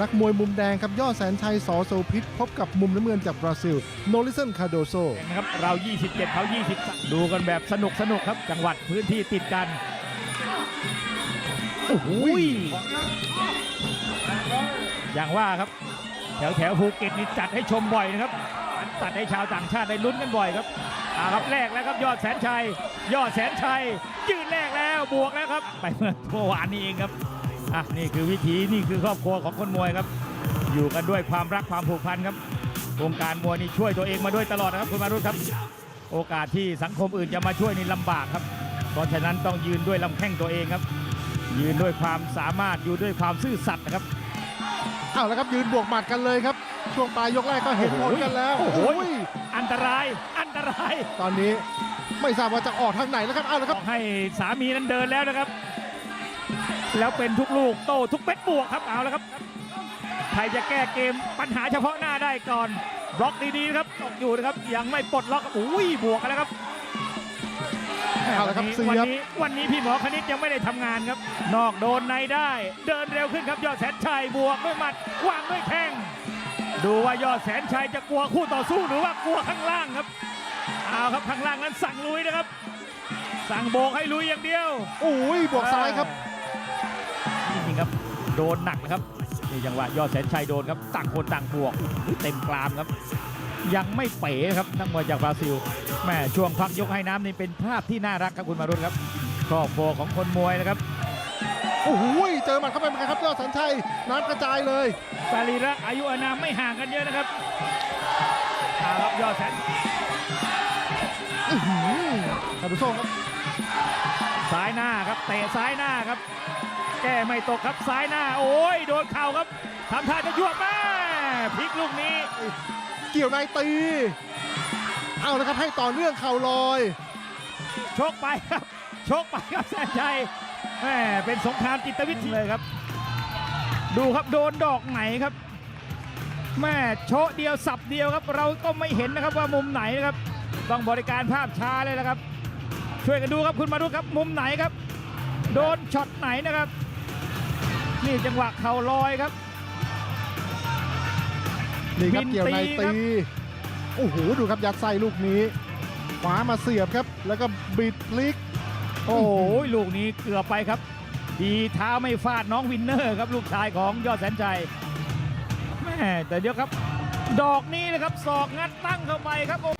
นักมวยมุมแดงครับยอดแสนชัยสอโสพิษพบกับมุมน้ำเงินจากบราซิล โนลิสันคาโดโซนะครับเรา 27เขา20 ดูกันแบบสนุกสนุกครับ จังหวัดพื้นที่ติดกัน โอ้โหยอย่างว่าครับ แถวแถวภูเก็ตนี่จัดให้ชมบ่อยนะครับจัดให้ชาวต่างชาติได้ลุ้นกันบ่อยครับอาครับแรกแล้วครับยอดแสนชัย ยอดแสนชัย ยืนแรกแล้วบวกแล้วครับ ไปเมื่อวานนี้เองครับ อะนี่คือวิธีนี่คือครอบครัวของคนมวยครับ อยู่กันด้วยความรักความผูกพันครับวงการมวยนี่ช่วยตัวเองมาด้วยตลอดนะครับคุณมารุธครับ โอกาสที่สังคมอื่นจะมาช่วยนี่ลำบากครับ เพราะฉะนั้นต้องยืนด้วยลำแข้งตัวเองครับ ยืนด้วยความสามารถอยู่ด้วยความซื่อสัตย์นะครับเอาแล้วครับยืนบวกหมัดกันเลยครับ ช่วงปลายยกแรกก็เห็นผลกันแล้วโอ้โหโอ้ยอันตรายอันตราย ตอนนี้ไม่ทราบว่าจะออกทางไหนแล้วครับเอาแล้วครับบอกให้สามีนั้นเดินแล้วนะครับ แล้วเป็นทุกลูกโตทุกเม็ดบวกครับเอาแล้วครับใครจะแก้เกมปัญหาเฉพาะหน้าได้ก่อนบล็อกดีๆนะครับตกอยู่นะครับยังไม่ปลดล็อกครับอุ้ยบวกกันแล้วครับเอาละครับวันเสีนี้ยวันบนี้วันนี้พี่หมอคณิตยังไม่ได้ทำงานครับ นอกโดนในได้ เดินเร็วขึ้นครับยอดแสนชัยบวกด้วยหมัดวางด้วยแข้งดูว่ายอดแสนชัยจะกลัวคู่ต่อสู้หรือว่ากลัวข้างล่างครับเอาครับข้างล่างนั้นสั่งลุยนะครับ สั่งโบกให้ลุยอย่างเดียวโอ้ยบวกซ้ายครับจริงๆ ครับ โดนหนักนะครับนี่จังหวะยอดแสนชัยโดนครับต่างคนต่างบวกอุ๊ยเต็มกรามครับ ยังไม่เป๋ครับนักมวยจากบราซิลแม่ช่วงพักยกให้น้ำนี่เป็นภาพที่น่ารักครับคุณมารุนครับครอบครัวของคนมวยนะครับโอ้โหเจอหมัดเข้าไปเหมือนกันครับยอดแสนชัยน้ำกระจายเลยสรีระอายุอานามไม่ห่างกันเยอะนะครับเอาครับยอดแสนอื้อหือคาโดโซครับซ้ายหน้าครับเตะซ้ายหน้าครับ แก้ไม่ตกครับซ้ายหน้า โอ้ยโดนเข่าครับทำท่าจะยวบแม่พลิกลูกนี้ เกี่ยวในตี เอาแล้วครับให้ต่อเนื่องเข่าลอย ชกไปครับ ชกไปครับแสนชัยแม่เป็นสงครามจิตวิทยาเลยครับ ดูครับโดนดอกไหนครับแม่โชะเดียวสับเดียวครับ เราก็ไม่เห็นนะครับว่ามุมไหนนะครับต้องบริการภาพช้าเลยนะครับ ช่วยกันดูครับคุณมาดูครับมุมไหนครับ โดนช็อตไหนนะครับ นี่จังหวะเข่าลอยครับ นี่ครับบินเกี่ยวในตีครัตีบโอ้โหดูครับยัดไส้ลูกนี้ขวามาเสียบครับ แล้วก็บิดพลิก โอ้โหลูกนี้เกือบไปครับ ดีเท้าไม่ฟาดน้องวินเนอร์ครับ ลูกชายของยอดแสนใจแม่แต่เดี๋ยวครับ ดอกนี้นะครับศอกงัดตั้งเข้าไปครับมว